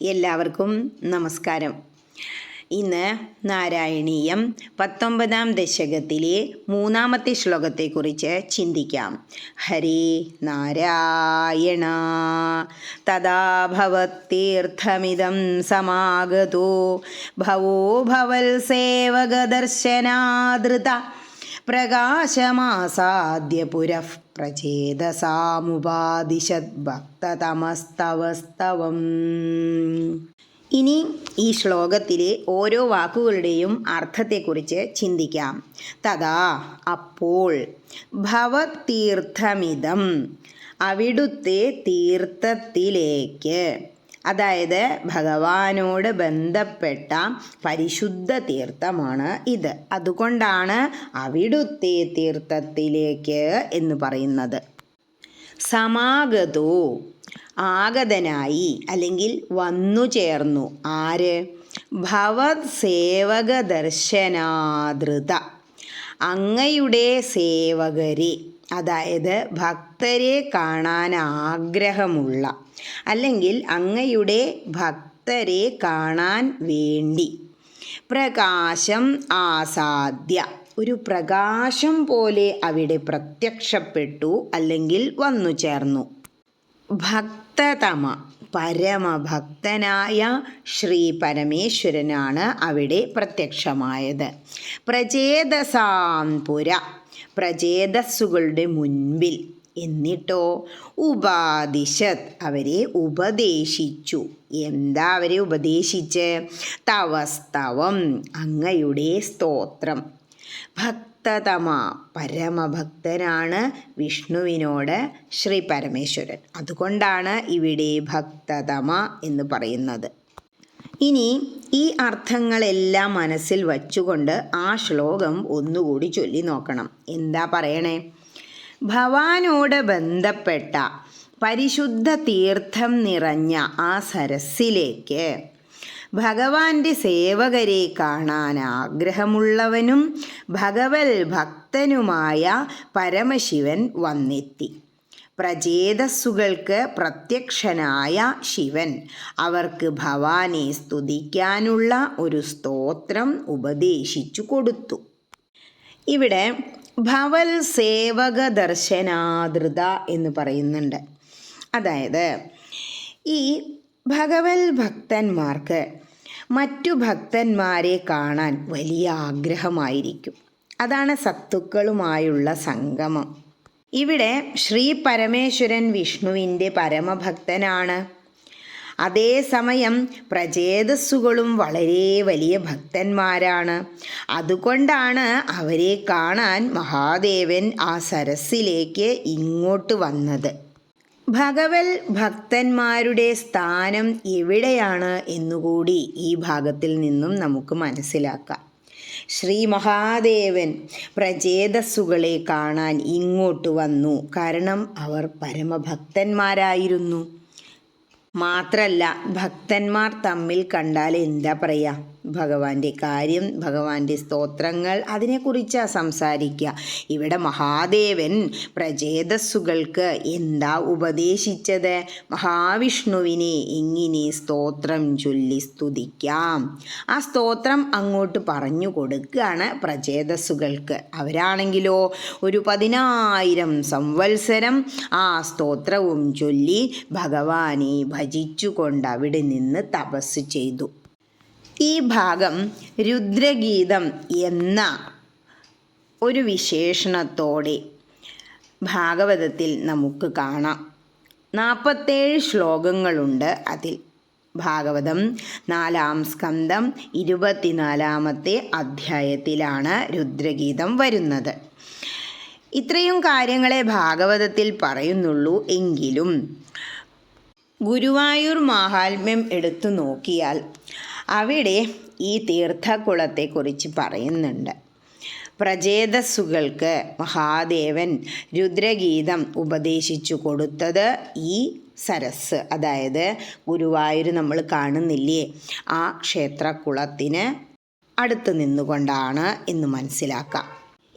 എല്ലാവർക്കും നമസ്കാരം. ഇന്ന് നാരായണീയം പത്തൊമ്പതാം ദശകത്തിലെ മൂന്നാമത്തെ ശ്ലോകത്തെക്കുറിച്ച് ചിന്തിക്കാം. ഹരേ നാരായണ. തഥാ ഭവത്തീർത്ഥമിതം സമാഗതോ. ഭവോ ഭവൽ സേവകദർശനാദൃത. പ്രകാശമാസാദ്യ പുരഃ പ്രചേതസാമുപാദിശത് ഭക്തതമസ്തവസ്തവം ഇനി ഈ ശ്ലോകത്തിലെ ഓരോ വാക്കുകളുടെയും അർത്ഥത്തെക്കുറിച്ച് ചിന്തിക്കാം. തഥാ അപ്പോൾ ഭവതീർത്ഥമിതം അവിടുത്തെ തീർത്ഥത്തിലേക്ക്. അതായത് ഭഗവാനോട് ബന്ധപ്പെട്ട പരിശുദ്ധ തീർത്ഥമാണ് ഇത്. അതുകൊണ്ടാണ് അവിടുത്തെ തീർത്ഥത്തിലേക്ക് എന്ന് പറയുന്നത്. സമാഗതോ ആഗതനായി അല്ലെങ്കിൽ വന്നു ചേർന്നു. ആര്? ഭവത് സേവക ദർശനാദൃത അങ്ങയുടെ സേവകരെ. അതായത് ഭക്തരെ കാണാൻ ആഗ്രഹമുള്ള അല്ലെങ്കിൽ അങ്ങയുടെ ഭക്തരെ കാണാൻ വേണ്ടി. പ്രകാശം ആസാദ്യ. ഒരു പ്രകാശം പോലെ അവിടെ പ്രത്യക്ഷപ്പെട്ടു അല്ലെങ്കിൽ വന്നു ചേർന്നു. ഭക്തതമ പരമഭക്തനായ ശ്രീ പരമേശ്വരനാണ് അവിടെ പ്രത്യക്ഷമായത്. പ്രചേതസാംപുര പ്രചേതസ്സുകളുടെ മുൻപിൽ എന്നിട്ടോ ഉപാദിശത് അവരെ ഉപദേശിച്ചു. എന്താ അവരെ ഉപദേശിച്ച്? തവസ്തവം അങ്ങയുടെ സ്തോത്രം. ഭക്തതമ പരമഭക്തനാണ് വിഷ്ണുവിനോട് ശ്രീ പരമേശ്വരൻ. അതുകൊണ്ടാണ് ഇവിടെ ഭക്തതമ എന്ന് പറയുന്നത്. ഇനി ഈ അർത്ഥങ്ങളെല്ലാം മനസ്സിൽ വച്ചുകൊണ്ട് ആ ശ്ലോകം ഒന്നുകൂടി ചൊല്ലി നോക്കണം. എന്താ പറയണേ? ഭവാനോട് ബന്ധപ്പെട്ട പരിശുദ്ധ തീർത്ഥം നിറഞ്ഞ ആ സരസ്സിലേക്ക് ഭഗവാന്റെ സേവകരെ കാണാൻ ആഗ്രഹമുള്ളവനും ഭഗവൽ ഭക്തനുമായ പരമശിവൻ വന്നെത്തി. പ്രചേതസ്സുകൾക്ക് പ്രത്യക്ഷനായ ശിവൻ. അവർക്ക് ഭവാനെ സ്തുതിക്കാനുള്ള ഒരു സ്തോത്രം ഉപദേശിച്ചു കൊടുത്തു. ഇവിടെ ഭവൽ സേവക ദർശനാദൃത എന്ന് പറയുന്നുണ്ട്. അതായത് ഈ ഭഗവൽ ഭക്തന്മാർക്ക് മറ്റു ഭക്തന്മാരെ കാണാൻ വലിയ ആഗ്രഹമായിരിക്കും. അതാണ് സത്തുക്കളുമായുള്ള സംഗമം. ഇവിടെ ശ്രീ പരമേശ്വരൻ വിഷ്ണുവിന്റെ പരമഭക്തനാണ്. അതേസമയം പ്രചേതസ്സുകളും വളരെ വലിയ ഭക്തന്മാരാണ്. അതുകൊണ്ടാണ് അവരെ കാണാൻ മഹാദേവൻ ആ സരസിലേക്ക് ഇങ്ങോട്ട് വന്നത്. ഭഗവൽ ഭക്തന്മാരുടെ സ്ഥാനം എവിടെയാണ് എന്നുകൂടി ഈ ഭാഗത്തിൽ നിന്നും നമുക്ക് മനസ്സിലാക്കാം. ശ്രീ മഹാദേവൻ പ്രചേതസ്സുകളെ കാണാൻ ഇങ്ങോട്ട് വന്നു. കാരണം അവർ പരമഭക്തന്മാരായിരുന്നു. മാത്രല്ല ഭക്തന്മാർ തമ്മിൽ കണ്ടാൽ എന്താ പറയുക ഭഗവാന്റെ കാര്യം ഭഗവാന്റെ സ്തോത്രങ്ങൾ അതിനെക്കുറിച്ചാണ് സംസാരിക്കുക ഇവിടെ മഹാദേവൻ പ്രചേതസ്സുകൾക്ക് എന്താ ഉപദേശിച്ചത്? മഹാവിഷ്ണുവിനെ എങ്ങനെ സ്തോത്രം ചൊല്ലി സ്തുതിക്കാം. ആ സ്തോത്രം അങ്ങോട്ട് പറഞ്ഞു കൊടുക്കുകയാണ് പ്രചേതസ്സുകൾക്ക്. അവരാണെങ്കിലോ ഒരു പതിനായിരം സംവത്സരം ആ സ്തോത്രവും ചൊല്ലി ഭഗവാനെ ഭജിച്ചുകൊണ്ട് അവിടെ നിന്ന് തപസ് ചെയ്തു. ഈ ഭാഗം രുദ്രഗീതം എന്ന ഒരു വിശേഷണത്തോടെ ഭാഗവതത്തിൽ നമുക്ക് കാണാം. നാൽപ്പത്തേഴ് ശ്ലോകങ്ങളുണ്ട് അതിൽ. ഭാഗവതം നാലാം സ്കന്ധം ഇരുപത്തിനാലാമത്തെ അധ്യായത്തിലാണ് രുദ്രഗീതം വരുന്നത്. ഇത്രയും കാര്യങ്ങളെ ഭാഗവതത്തിൽ പറയുന്നുള്ളൂ. എങ്കിലും ഗുരുവായൂർ മാഹാത്മ്യം എടുത്തു നോക്കിയാൽ അവിടെ ഈ തീർത്ഥക്കുളത്തെക്കുറിച്ച് പറയുന്നുണ്ട്. പ്രചേതസ്സുകൾക്ക് മഹാദേവൻ രുദ്രഗീതം ഉപദേശിച്ചു കൊടുത്തത് ഈ സരസ് അതായത് ഗുരുവായൂർ നമ്മൾ കാണുന്നില്ലേ? ആ ക്ഷേത്രക്കുളത്തിന് അടുത്ത് നിന്നുകൊണ്ടാണ് എന്ന് മനസ്സിലാക്കാം.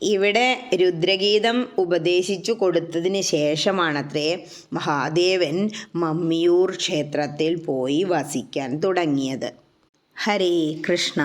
ഇവിടെ രുദ്രഗീതം ഉപദേശിച്ചു കൊടുത്തതിന് ശേഷമാണത്രേ മഹാദേവൻ മമ്മിയൂർ ക്ഷേത്രത്തിൽ പോയി വസിക്കാൻ തുടങ്ങിയത്. ഹരേ കൃഷ്ണ.